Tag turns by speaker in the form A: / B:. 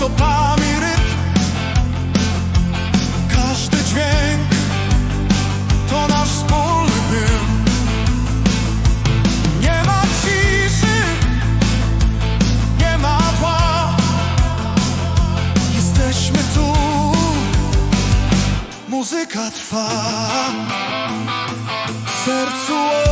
A: stopami ryb. Każdy dźwięk to nasz wspólny hymn. Nie ma ciszy, nie ma tła. Jesteśmy tu, muzyka trwa. W sercu